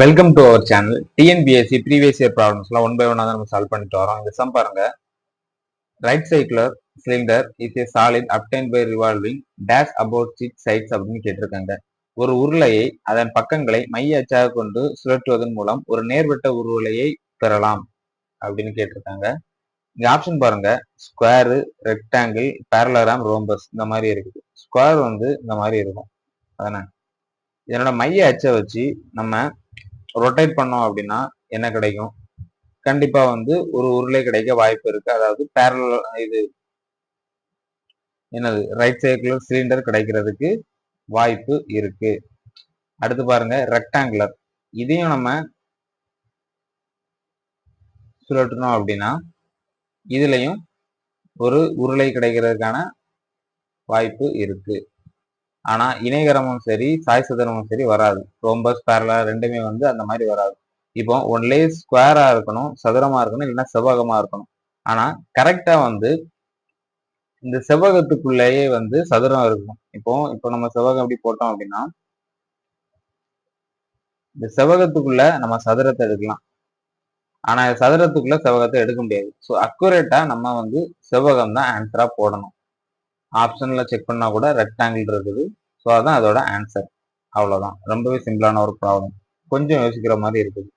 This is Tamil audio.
Welcome to our channel TNPSC previous year ப்ராப்ளம்ஸ்லாம் one by ஒன்னாக தான் நம்ம சால்வ் பண்ணிட்டு வரோம். இந்த சம் பாருங்க. Right circular cylinder is a solid obtained by revolving dash about chit sides அப்படின்னு கேட்டிருக்காங்க. ஒரு உருளையை அதன் பக்கங்களை மைய அச்சாக கொண்டு சுழற்றுவதன் மூலம் ஒரு நேர்வட்ட உருளையை பெறலாம் அப்படின்னு கேட்டிருக்காங்க. இங்க ஆப்ஷன் பாருங்க. ஸ்கொயரு ரெக்டாங்கிள் பேரலராம் ரோம்பஸ் இந்த மாதிரி இருக்குது. ஸ்கொயர் வந்து இந்த மாதிரி இருக்கும். அதானே? இதனோட மைய அச்சை வச்சு நம்ம ரொட்டேட் பண்ணோம் அப்படின்னா என்ன கிடைக்கும்? கண்டிப்பா வந்து ஒரு உருளை கிடைக்க வாய்ப்பு இருக்கு. அதாவது பேரல் இது என்னது? ரைட் சைக்கிள் சிலிண்டர் கிடைக்கிறதுக்கு வாய்ப்பு இருக்கு. அடுத்து பாருங்க ரெக்டாங்குலர் இதையும் நம்ம சுழட்டணும் அப்படின்னா இதுலயும் ஒரு உருளை கிடைக்கிறதுக்கான வாய்ப்பு இருக்கு. ஆனா இணைகரமும் சரி சாய் சதுரமும் சரி வராது. ரோம்பஸ் பேரலா ரெண்டுமே வந்து அந்த மாதிரி வராது. இப்போ ஒன்லே ஸ்கொயரா இருக்கணும் சதுரமா இருக்கணும் இல்லைன்னா செவ்வகமா இருக்கணும். ஆனா கரெக்டா வந்து இந்த செவ்வகத்துக்குள்ளேயே வந்து சதுரம் இருக்கும். இப்போ இப்போ நம்ம செவ்வகம் எப்படி போட்டோம் அப்படின்னா இந்த செவ்வகத்துக்குள்ள நம்ம சதுரத்தை எடுக்கலாம். ஆனா சதுரத்துக்குள்ள செவ்வகத்தை எடுக்க முடியாது. ஸோ அக்குரேட்டா நம்ம வந்து செவ்வகம் தான் ஆன்சரா போடணும். ஆப்ஷனில் செக் பண்ணால் கூட ரெக்டாங்கிள் இருக்குது. ஸோ அதுதான் அதோட ஆன்சர் அவ்வளோதான் ரொம்பவே சிம்பிளான ஒரு ப்ராப்ளம் கொஞ்சம் யோசிக்கிற மாதிரி இருக்குது.